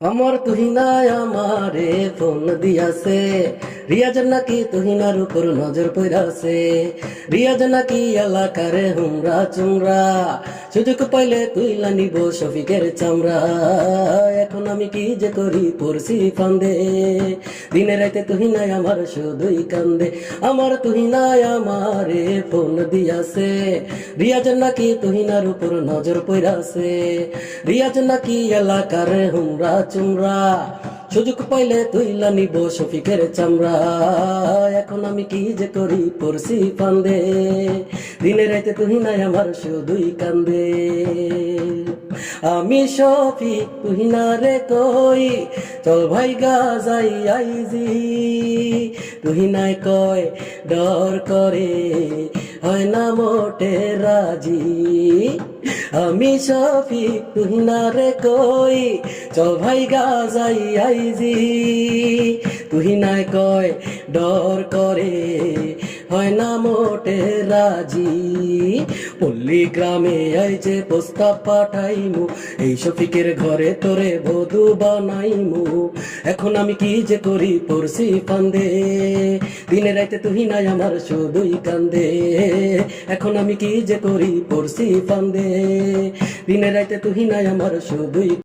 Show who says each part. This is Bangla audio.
Speaker 1: আমার তুহিনায় আমারে ফোন দিয়াছে। রিয়াজ নাকি তুহিনার উপর নজর পড়াছে। রিয়াজ নাকি এলাকারে হুমরা চুমরা। সুযোগ পাইলে তুইলা নিব শফিকের চামড়া। এখন আমি কি যে করি পড়ছি ফান্দে। দিনে রাইতে তুহিনায় আমার শুধুই কান্দে। আমার তুহিনায় আমারে ফোন দিয়াছে। রিয়াজ নাকি তুহিনার উপর নজর পড়াছে। রিয়াজ নাকি এলাকার হুমরা চুমরা। সুযোগ পাইলে তুইলা নিব শফিকের চামড়া। এখন আমি কি যে করি পড়ছি ফান্দে। দিনে রাইতে তুই নাই আমার, শুধুই কান্দে। আমি শফিক, তুই না রে কই? চল ভাই গা যাই আইজি। তুই নাই কয়, ডর করে, হয় না মোটে রাজি। আমি সফি তুই না রে কই? চল গা আইজি। তুই নাই কয় ডর করে। হয় না মোটে রাজি। পল্লী গ্রামে আই যে প্রস্তাব পাঠাইমু, এই শফিকের ঘরে তোরে বধু বানাইমু। এখন আমি কি যে করি পড়ছি কান্দে দিনে রাইতে তুই নাই আমার শুধুই কান্দে। এখন আমি কি যে করি পড়ছি কান্দে দিনে রাইতে তুই নাই আমার শুধুই